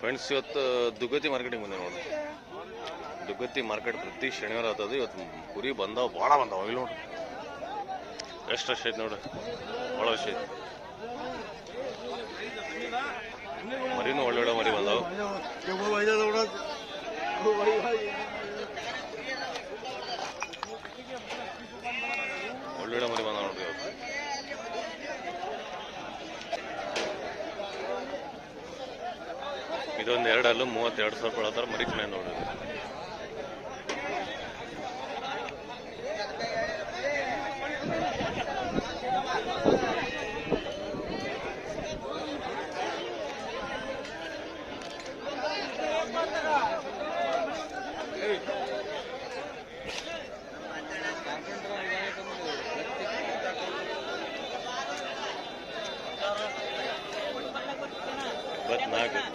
Friends ಇವತ್ತು ದುಗ್ಗತಿ marketing ಬಂದೆ ನೋಡಿ ದುಗತಿ ಮಾರ್ಕೆಟ್ ಪ್ರತಿ ಶನಿವಾರ ಆಗ್ತದೆ ಇವತ್ತು ಕುರಿ ಬಂದಾವ ಭಾಳ ಬಂದಾವ, ಇಲ್ಲಿ ನೋಡಿ ಎಷ್ಟು ರಶ್ ಐತೆ ನೋಡ್ರಿ ಭಾಳ ರಶ್ ಐತೆ. ಮರಿನೂ ಒಳ್ಳೆ ಮರಿ ಬಂದಾವ ಒಳ್ಳೊಳ್ಳೆ ಮರಿ ಬಂದಾವ ನೋಡ್ರಿ ಇವತ್ತು ಇದೊಂದು ಎರಡು ಅಲ್ಲು ಮೂವತ್ತೆರಡು ಸಾವಿರ ಕೊಡತ್ತಾರ ಮರಿ ಚೆನ್ನಾಗಿ ನೋಡಿ. ಇಪ್ಪತ್ನಾಲ್ಕು ಹದಿನಾರು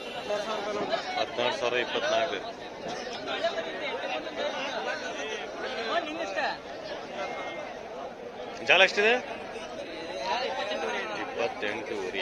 ಸಾವಿರ ಇಪ್ಪತ್ನಾಲ್ಕು. ಜಾಲ ಎಷ್ಟಿದೆ? ಇಪ್ಪತ್ತೆಂಟೂವರೆ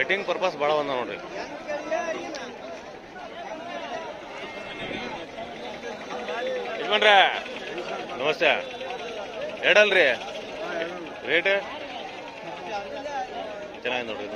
ಕಟಿಂಗ್ ಪರ್ಪಸ್ ಭಾಳ ಬಂದ ನೋಡ್ರಿ. ಯಜಮಾನ್ರ ನಮಸ್ತೆ. ಎರಡಲ್ರಿ? ರೇಟ್ ಚೆನ್ನಾಗಿ ನೋಡ್ರಿ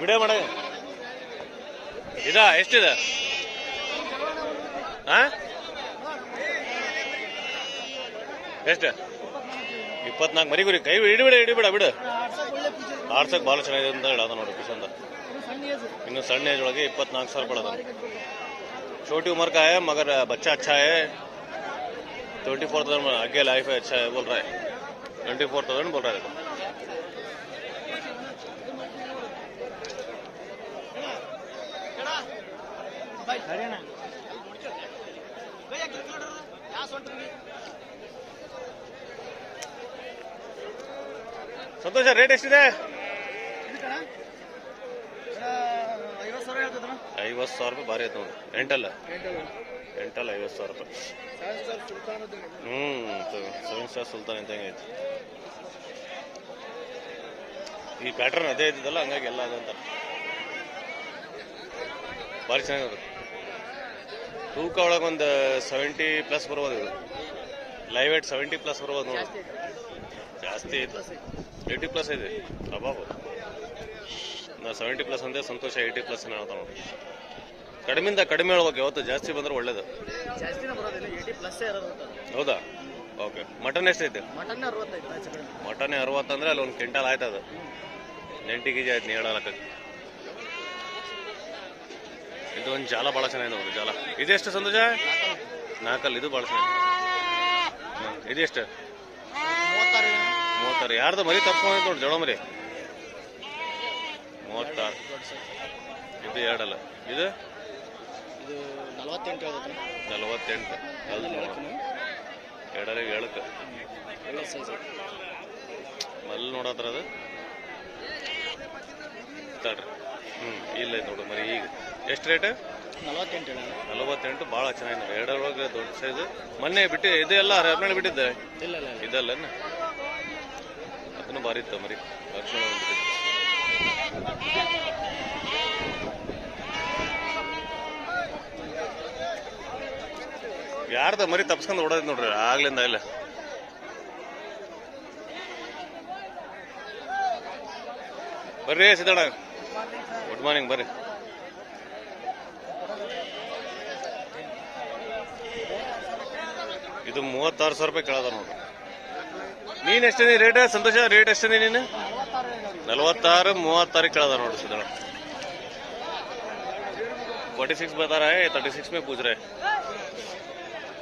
ವಿಡಿಯೋ ಮಾಡ ಇದಾ ಎಷ್ಟಿದೆ ಹಾ ಎಷ್ಟು ಇಪ್ಪತ್ನಾಲ್ಕು ಮರಿ ಗುರಿ ಕೈ ಹಿಡಿಬಿಡ ಹಿಡಿಬಿಡ ಬಿಡು ಆರ್ಸಕ್ ಭಾಳ ಚೆನ್ನಾಗಿದೆ ಅಂತ ಹೇಳೋದ ನೋಡಿ ಕಿಶಂದ ಇನ್ನು ಸಣ್ಣ ಏಜ್ ಒಳಗೆ ಇಪ್ಪತ್ನಾಲ್ಕು ಸಾವಿರ ಕೊಡೋದ छोटी उम्र का है मगर बच्चा अच्छा है ट्वेंटी फोर थाउजेंड आगे लाइफ है अच्छा है बोल रहा है ट्वेंटी फोर थाउजेंड बोल रहा है ಸಂತೋಷ ರೇಟ್ ಎಷ್ಟಿದೆ? ಐವತ್ತು ಸಾವಿರ ರೂಪಾಯಿ ಭಾರಿ ಆಯ್ತು ನೋಡಿ. ಎಂಟಲ್ಲ? ಎಂಟಲ್ಲ, ಐವತ್ತು ಸಾವಿರ ರೂಪಾಯಿ. ಹ್ಞೂ ಸೆವೆನ್ ಸ್ಟಾರ್ ಸುಲ್ತಾನ್ ಅಂತ ಐತಿ. ಈ ಪ್ಯಾಟರ್ನ್ ಅದೇ ಇದ್ದಲ್ಲ ಹಂಗಾಗಿ ಎಲ್ಲ ಅದಂತ ಭಾರಿ ಚೆನ್ನಾಗಿದೆ ತೂಕ ಒಳಗೆ ಒಂದು ಸೆವೆಂಟಿ ಪ್ಲಸ್ ಬರ್ಬೋದು ಇದು. ಲೈವ್ ಏಟ್ ಸೆವೆಂಟಿ ಪ್ಲಸ್ ಬರ್ಬೋದು ನೋಡಿ. ಜಾಸ್ತಿ ಐತೆ. ಏಯ್ಟಿ ಪ್ಲಸ್ ಇದೆ ಅಬಾಬು ನಾ ಸೆವೆಂಟಿ ಪ್ಲಸ್ ಅಂದೇ ಸಂತೋಷ ಏಯ್ಟಿ ಪ್ಲಸ್ ಹೇಳ್ತಾ ನೋಡಿ ಕಡಿಮೆಯಿಂದ ಕಡಿಮೆ ಹೇಳ್ಬೇಕು. ಯಾವತ್ತು ಜಾಸ್ತಿ ಬಂದ್ರೆ ಒಳ್ಳೇದು. ಹೌದಾ? ಓಕೆ ಮಟನ್ ಎಷ್ಟೈತೆ? ಮಟನ್ ಅರವತ್ತಂದ್ರೆ ಅಂದ್ರೆ ಅಲ್ಲಿ ಒಂದು ಕ್ವಿಂಟಲ್ ಆಯ್ತದ. ಅದು ಎಂಟು ಕೆ ಜಿ ಆಯ್ತು ನೀಡಲಕ್ಕ ಇದು ಒಂದು ಜಾಲ ಭಾಳ ಚೆನ್ನಾಗಿದೆ ನೋಡ್ರಿ ಜಾಲ. ಇದೆಷ್ಟು ಸಂತೋಷ? ನಾಲ್ಕಲ್ಲಿ ಇದು ಭಾಳ ಚೆನ್ನಾಗಿದೆ. ಇದು ಇದೆಷ್ಟು? ಮೂವತ್ತಾರು. ಯಾರ್ದು ಮರಿ ತಪ್ಪಿಸ್ಕೊಂಡಿದ್ದು ನೋಡಿ ಜೋಳ ಮರಿ ಮೂವತ್ತಾರು. ಇದು ಎರಡಲ್ಲ. ಇದು? ನಲವತ್ತೆಂಟು ಏಳಕ್ಕೆ. ಮಲ್ಲಿ ನೋಡತ್ರ ಅದು. ತಡ್ರಿ. ಹ್ಞೂ ಇಲ್ಲ ನೋಡು ಮರಿ ಈಗ. ಎಷ್ಟು ರೇಟ್? ನಲವತ್ತೆಂಟು ಬಹಳ ಭಾಳ ಚೆನ್ನಾಗಿದೆ. ಎರಡರೊಳಗೆ ದೊಡ್ಡ ಸೈಜ್. ಮೊನ್ನೆ ಬಿಟ್ಟು ಇದೆಲ್ಲ ಅರಮನೆ ಬಿಟ್ಟಿದ್ದೆ. ಇಲ್ಲ ಇಲ್ಲ ಇದಲ್ಲ ಅದನ್ನು ಭಾರಿ ಇತ್ತು ಮರಿ. ಯಾರ್ದ ಮರಿ ತಪ್ಸ್ಕೊಂಡು ಓಡೋದ್ ನೋಡ್ರಿ ಆಗ್ಲಿಂದ ಇಲ್ಲ. ಬರ್ರಿ ಸಿದ್ದಣ್ಣ. ಗುಡ್ ಮಾರ್ನಿಂಗ್ ಬರ್ರಿ. ಇದು ಮೂವತ್ತಾರು ಸಾವಿರ ರೂಪಾಯಿ ಕೇಳದ ನೋಡ್ರಿ ನೀನ್ ಎಷ್ಟೇ ರೇಟ್ ಸಂತೋಷ ರೇಟ್ ಎಷ್ಟೇ ನೀನು? ನಲ್ವತ್ತಾರು, ಮೂವತ್ತಾರು ಕೇಳದ ನೋಡ್ರಿ ಸಿದ್ಧ ಫೋರ್ಟಿ ಸಿಕ್ಸ್ ಬರ್ತಾರ? ತರ್ಟಿ ಸಿಕ್ಸ್ ಮೇ ಪೂಜ್ರೆ.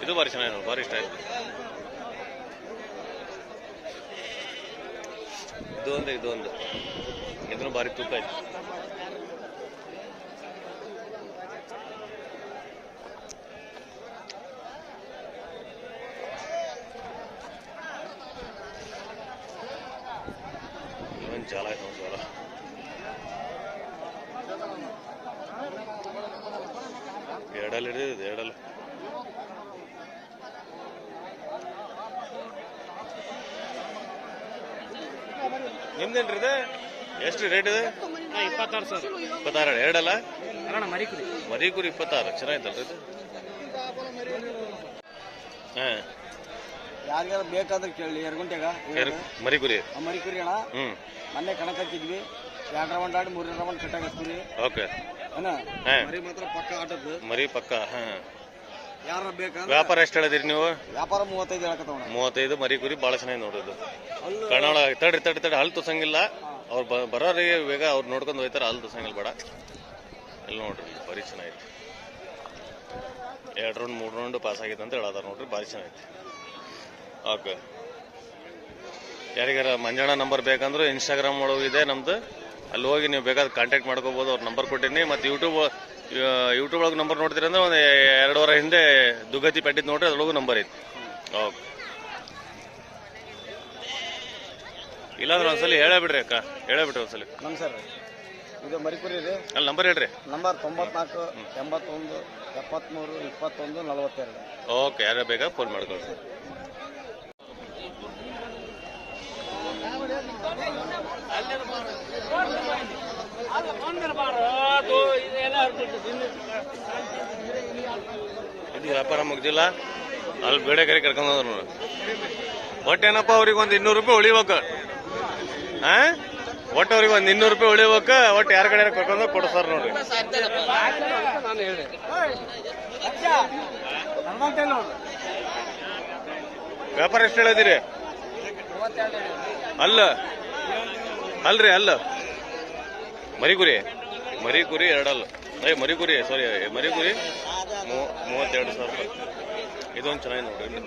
ಇದು ಭಾರಿ ಚೆನ್ನಾಗಿ ನೋಡಿ, ಭಾರಿ ಇಷ್ಟ ಆಯ್ತು. ಇದು ಒಂದು ಇದೊಂದು. ಇದನ್ನು ಭಾರಿ ತೂಕ ಆಯ್ತು. ಎರಡಲ್ಲಿ ಹಿಡಿದಿದೆ ಎರಡಲ್ಲಿ. ನಿಮ್ದೇನ್ರಿ ಇದೆ? ಎಷ್ಟು ರೇಟ್ ಇದೆ? ಇಪ್ಪತ್ತಾರು ಸರ್. ಇಪ್ಪತ್ತಾರು ಎರಡಲ್ಲ? ಮರಿಕುರಿ. ಮರಿಕುರಿ ಮರಿ ಕುರಿ ಇಪ್ಪತ್ತಾರು ಚೆನ್ನಾಗಿತ್ತಲ್ರಿ ಇದು? ಹಾ. ಯಾರಿಗಾರ ಬೇಕಾದ್ರೆ ಕೇಳಿ ಎರಡು ಗಂಟೆಗ ಎರ್- ಮರಿ ಕುರಿ. ಮರಿ ಕುರಿ ಅಣ್ಣ ಹ್ಮ್. ಮೊನ್ನೆ ಕಣಕ್ ಹಾಕಿದ್ವಿ ಎರಡು ರೌಂಡ್ ಆಡಿ ಮೂರನೇ ರೌಂಡ್ ಕಟ್ಟಾಕತ್ತೀವಿ ಓಕೆ. ಅಣ್ಣ ಮರಿ ಮಾತ್ರ ಪಕ್ಕ ಆಟದ್ದು. ಮರಿ ಪಕ್ಕ ಹಾ. ಯಾರ ವ್ಯಾಪಾರ ಎಷ್ಟು ಹೇಳಿದಿರಿ ನೀವು? ವ್ಯಾಪಾರ ಮೂವತ್ತೈದು ಹೇಳಕತ್ತವಣ ಮೂವತ್ತೈದು ಮರಿ ಕುರಿ ಭಾಳ ಚೆನ್ನಾಗಿ ನೋಡೋದು. ಕನ್ನಡ ತಡ್ರಿ ತಡ್ರಿ ತಡ್ರಿ ಹಲ್ ತುಸಂಗಿಲ್ಲ. ಅವ್ರು ಬರೋರಿಗೆ ಬೇಗ ಅವ್ರು ನೋಡ್ಕೊಂಡು ಹೋಯ್ತಾರ ಹಲ್ ತುಸಂಗಿಲ್ಲ ಬೇಡ. ಇಲ್ಲಿ ನೋಡ್ರಿ ಬರೀ ಭಾರಿ ಚೆನ್ನಾಗೈತಿ. ಎರಡು ರೌಂಡ್ ಮೂರು ರೌಂಡ್ ಪಾಸ್ ಆಗೈತೆ ಅಂತ ಹೇಳದ ನೋಡ್ರಿ ಭಾರಿ ಚೆನ್ನಾಗೈತಿ. ಓಕೆ ಯಾರಿಗಾರ ಮಂಜಣ್ಣ ನಂಬರ್ ಬೇಕಂದ್ರೆ ಇನ್ಸ್ಟಾಗ್ರಾಮ್ ಒಳಗೆ ಇದೆ ನಮ್ದು. ಅಲ್ಲಿ ಹೋಗಿ ನೀವು ಬೇಕಾದ್ರೆ ಕಾಂಟ್ಯಾಕ್ಟ್ ಮಾಡ್ಕೋಬೋದು ಅವ್ರ ನಂಬರ್ ಕೊಟ್ಟಿನಿ. ಮತ್ತು ಯೂಟ್ಯೂಬ್ ಯೂಟ್ಯೂಬ್ ಒಳಗೆ ನಂಬರ್ ನೋಡ್ತೀರಿ ಅಂದ್ರೆ ಒಂದು ಎರಡು ವಾರ ಹಿಂದೆ ದುಗತಿ ಪಟ್ಟಿದ್ದು ನೋಡ್ರಿ ಅದ್ರೊಳಗೂ ನಂಬರ್ ಐತಿ. ಓಕೆ ಇಲ್ಲಾಂದ್ರೆ ಒಂದ್ಸಲಿ ಹೇಳೇ ಬಿಡ್ರಿ ಅಕ್ಕ. ಹೇಳೇ ಬಿಡ್ರಿ ಒಂದ್ಸಲಿ. ನಮಸ್ಕಾರ ಸರ್ ಇದು ಮರಿಪುರಿ ರೀ. ಅಲ್ಲಿ ನಂಬರ್ ಹೇಳ್ರಿ. ನಂಬರ್ ತೊಂಬತ್ನಾಲ್ಕು ಎಂಬತ್ತೊಂದು ಎಪ್ಪತ್ತ್ಮೂರು ಇಪ್ಪತ್ತೊಂದು ನಲವತ್ತೆರಡು. ಓಕೆ ಯಾರು ಬೇಗ ಫೋನ್ ಮಾಡ್ಕೊಳ್ರಿ. ವ್ಯಾಪಾರ ಮುಗ್ದಿಲ್ಲ. ಅಲ್ಲಿ ಬೇಡ ಕರೆ ಕರ್ಕೊಂಡು ಹೋದ್ರು ನೋಡು. ಒಟ್ಟು ಏನಪ್ಪ ಅವ್ರಿಗೆ ಒಂದು ಇನ್ನೂರು ರೂಪಾಯಿ ಉಳಿಬೇಕು? ಹಾ ಒಟ್ಟು ಅವ್ರಿಗೆ ಒಂದು ಇನ್ನೂರು ರೂಪಾಯಿ ಉಳಿಬೇಕು ಒಟ್ಟು ಯಾರ ಕಡೆ ಕರ್ಕೊಂಡು ಹೋಗಿ ನೋಡಿ. ವ್ಯಾಪಾರ ಎಷ್ಟು ಹೇಳಿದಿರಿ? ಅಲ್ಲ. ಅಲ್ರಿ, ಅಲ್ಲ. ಮರಿ ಮರಿಗುರಿ ಮರಿ ಕುರಿ ಎರಡಲ್ಲ. ಏ ಮರಿ ಕುರಿ ಸಾರಿ ಮರಿ ಗುರಿ ಮೂ- ಮೂವತ್ತೆರಡು ಸಾವಿರ ರೂಪಾಯಿ. ಇದೊಂದು ಚೆನ್ನಾಗಿ ನೋಡ್ರಿ.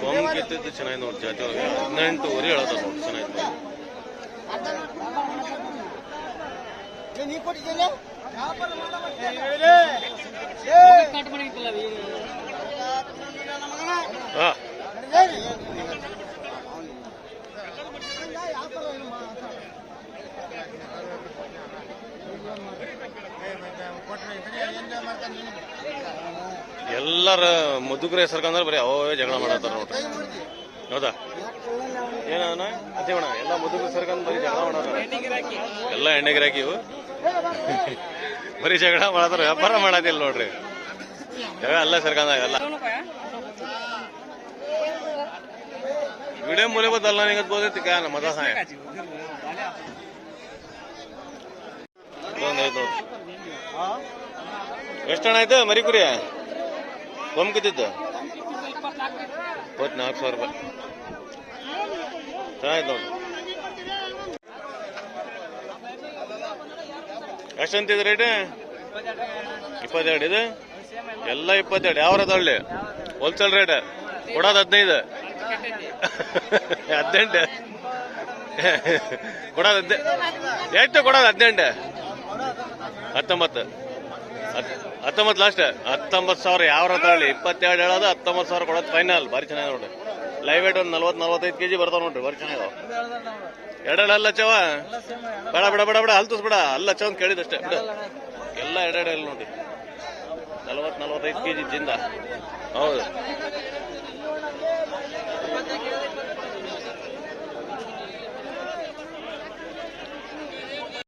ಕೊಂಬ್ ಕಿತ್ತಿದ್ದು ಚೆನ್ನಾಗಿ ನೋಡಿ, ಜಾತಿ ಒಳಗೆ ಹದಿನೆಂಟು ವರಿ ಹೇಳದ ನೋಡಿ ಚೆನ್ನಾಗಿ ನೋಡಿ. ಎಲ್ಲರ ಮುದುಕರ ಹೆಸರ್ಕಂದ್ರೆ ಬರೀ ಅವೇ ಜಗಳ ಮಾಡತ್ತಾರ ನೋಡ್ರಿ. ಹೌದಾ? ಏನಣ್ಣ ಅದೇವಣ ಎಲ್ಲ ಮುದುಕರ ಸರ್ಕಂದ್ರೆ ಬರೀ ಜಗಳ ಮಾಡಾರ ಎಲ್ಲ ಎಣ್ಣೆ ಗಿರಾಕಿ ಇವು. ಬರೀ ಜಗಳ ಮಾಡಿದ್ರೆ, ವ್ಯಾಪಾರ ಮಾಡೋದಿಲ್ಲ ನೋಡ್ರಿ. ಜಗಳ ಅಲ್ಲ ಸರ್ಕಾರ ಎಲ್ಲ. ವಿಡಿಯೋ ಮೂಲೆ ಬದಲ್ಲ ನಿಂಗೆ ಬೋದೈತಿ ಕ್ಯಾ ಮಜಾ ಸಹಾಯ ಎಷ್ಟು ಹಣ ನೋಡ್ರಿ ಆಯ್ತು ಮರಿ ಕುರಿ? ಒಮ್ಕಿದ್ದು ಇಪ್ಪತ್ನಾಲ್ಕು ಸಾವಿರ ರೂಪಾಯಿ. ಚೆನ್ನಾಗಿ ನೋಡಿ ಎಷ್ಟಂತಿದೆ ರೇಟ್ ಇಪ್ಪತ್ತೆರಡು ಇದು? ಎಲ್ಲ ಇಪ್ಪತ್ತೆರಡು. ಯಾವ ಅದಾವಲ್ಲಿ ಹೋಲ್ಸೇಲ್ ರೇಟ್ ಕೊಡೋದು ಹದಿನೈದು. ಹದಿನೆಂಟು. ಕೊಡೋದು ಹದಿನೆ ಎಷ್ಟು ಕೊಡೋದು ಹದಿನೆಂಟು. ಹತ್ತೊಂಬತ್ತು. ಹತ್- ಹತ್ತೊಂಬತ್ತು ಲಾಸ್ಟ್ ಹತ್ತೊಂಬತ್ತು ಸಾವಿರ ಯಾವ ತಗೊಳ್ಳಿ ಇಪ್ಪತ್ತೆರಡು ಹೇಳೋದು, ಹತ್ತೊಂಬತ್ತು ಸಾವಿರ ಕೊಡೋದು ಫೈನಲ್ ಭಾರಿ ಚೆನ್ನಾಗಿ ನೋಡ್ರಿ ಲೈವ್ ವೇಟ್ ಒಂದು ನಲ್ವತ್ತು, ನಲ್ವತ್ತೈದು ಕೆಜಿ ಬರ್ತಾವ ನೋಡ್ರಿ ಭಾರಿ ಚೆನ್ನಾಗಿದಾವ ಎರಡೆರಡು ಅಲ್ಲ ಚವ ಬೇಡ ಬೇಡ ಬೇಡ ಬೇಡ ಅಲ್ತಸ್ ಬೇಡ ಅಲ್ಲ ಚವ ಅಂತ ಕೇಳಿದಷ್ಟೇ ಬಿಡ. ಎಲ್ಲ ಎರಡೆರಡು ಅಲ್ಲಿ ನೋಡಿ. ನಲ್ವತ್ತು, ನಲ್ವತ್ತೈದು ಕೆಜಿ ಜಿಂದ. ಹೌದು.